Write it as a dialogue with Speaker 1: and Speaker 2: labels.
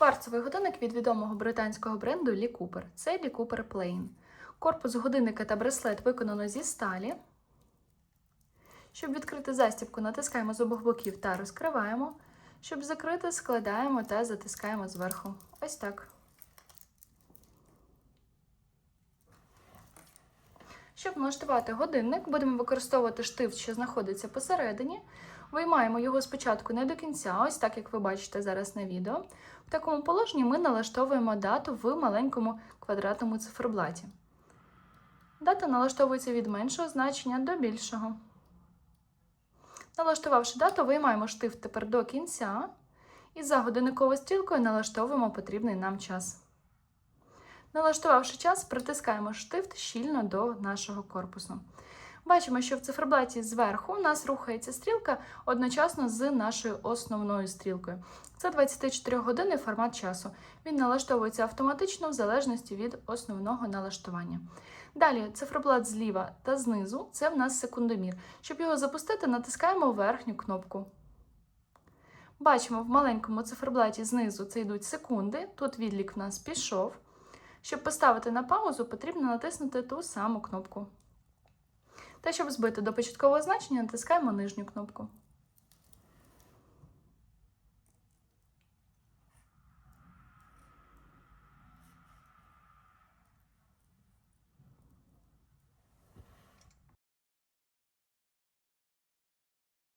Speaker 1: Кварцевий годинник від відомого британського бренду Лі Купер. Це Лі Cooper Plain. Корпус годинника та браслет виконано зі сталі. Щоб відкрити застібку, натискаємо з обох боків та розкриваємо. Щоб закрити, складаємо та затискаємо зверху. Ось так. Щоб налаштувати годинник, будемо використовувати штифт, що знаходиться посередині. Виймаємо його спочатку не до кінця, ось так як ви бачите зараз на відео. В такому положенні ми налаштовуємо дату в маленькому квадратному циферблаті. Дата налаштовується від меншого значення до більшого. Налаштувавши дату, виймаємо штифт тепер до кінця і за годинниковою стрілкою налаштовуємо потрібний нам час. Налаштувавши час, притискаємо штифт щільно до нашого корпусу. Бачимо, що в циферблаті зверху у нас рухається стрілка одночасно з нашою основною стрілкою. Це 24-годинний формат часу. Він налаштовується автоматично в залежності від основного налаштування. Далі циферблат зліва та знизу це в нас секундомір. Щоб його запустити, натискаємо верхню кнопку. Бачимо, в маленькому циферблаті знизу це йдуть секунди, тут відлік в нас пішов. Щоб поставити на паузу, потрібно натиснути ту саму кнопку. Та щоб збити до початкового значення, натискаємо нижню кнопку.